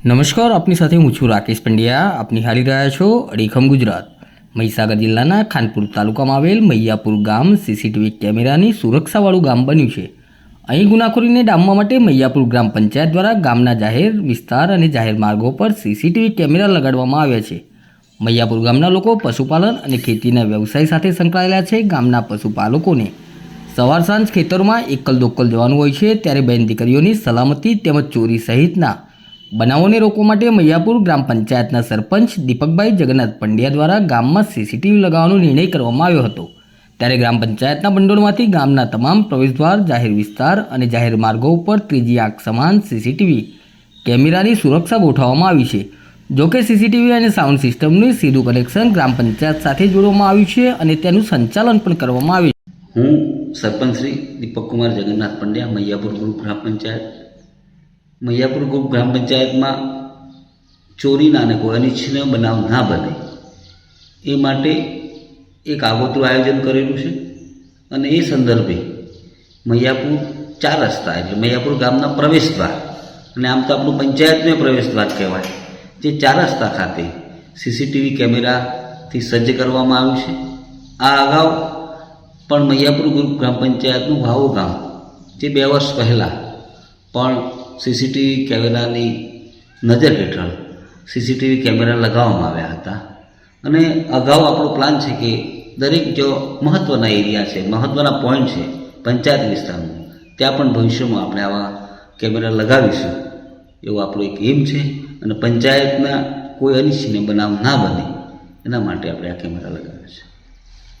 નમસ્કાર, આપની સાથે હું છું રાકેશ પંડ્યા. આપ નિહાળી રહ્યા છો અડીખમ ગુજરાત. મહીસાગર જિલ્લાના ખાનપુર તાલુકામાં આવેલ મૈયાપુર ગામ સીસીટીવી કેમેરાની સુરક્ષાવાળું ગામ બન્યું છે. અહીં ગુનાખોરીને ડામવા માટે મૈયાપુર ગ્રામ પંચાયત દ્વારા ગામના જાહેર વિસ્તાર અને જાહેર માર્ગો પર સીસીટીવી કેમેરા લગાડવામાં આવ્યા છે. મૈયાપુર ગામના લોકો પશુપાલન અને ખેતીના વ્યવસાય સાથે સંકળાયેલા છે. ગામના પશુપાલકોને સવાર સાંજ ખેતરમાં એકલ દોકલ જવાનું હોય છે. ત્યારે બેન દીકરીઓની સલામતી તેમજ ચોરી સહિતના બનાવોને રોકવા માટે મૈયાપુર ગ્રામ પંચાયતના સરપંચ દીપકભાઈ જગન્નાથ પંડ્યા દ્વારા ગામમાં સીસીટીવી લગાવવાનો નિર્ણય કરવામાં આવ્યો હતો. ત્યારે ગ્રામ પંચાયતના ભંડોળમાંથી ગામના તમામ પ્રવેશદ્વાર, જાહેર વિસ્તાર અને જાહેર માર્ગો ઉપર ત્રીજી આંખ સમાન સીસીટીવી કેમેરાની સુરક્ષા ગોઠવવામાં આવી છે. જોકે સીસીટીવી અને સાઉન્ડ સિસ્ટમનું સીધું કનેક્શન ગ્રામ પંચાયત સાથે જોડવામાં આવ્યું છે અને તેનું સંચાલન પણ કરવામાં આવ્યું હું સરપંચ શ્રી દીપકકુમાર જગન્નાથ પંડ્યા, મૈયાપુર ગ્રુપ ગ્રામ પંચાયત મૈયાપુર ગ્રુપ ગ્રામ પંચાયતમાં ચોરીના અને કોઈ અનિચ્છનીય બનાવ ના બને. એ માટે એક આગોતરું આયોજન કરેલું છે અને એ સંદર્ભે મૈયાપુર ચાર રસ્તા એટલે મૈયાપુર ગામના પ્રવેશદ્વાર અને આમ તો આપણું પંચાયતને પ્રવેશદ્વાર કહેવાય. જે ચાર રસ્તા ખાતે સીસીટીવી કેમેરાથી સજ્જ કરવામાં આવ્યું છે. આ અગાઉ પણ મૈયાપુર ગ્રુપ ગ્રામ પંચાયતનું વાવો ગામ, જે બે વર્ષ પહેલાં પણ સીસીટીવી કેમેરાની નજર હેઠળ સીસીટીવી કેમેરા લગાવવામાં આવ્યા હતા. અને અગાઉ આપણો પ્લાન છે કે દરેક જો મહત્ત્વના એરિયા છે મહત્ત્વના પોઈન્ટ છે, પંચાયત વિસ્તારનું, ત્યાં પણ ભવિષ્યમાં આપણે આવા કેમેરા લગાવીશું. એવો આપણો એક એમ છે અને પંચાયતના કોઈ અનિચ્છનીય બનાવ ના બને, એના માટે આપણે આ કેમેરા લગાવ્યા છે.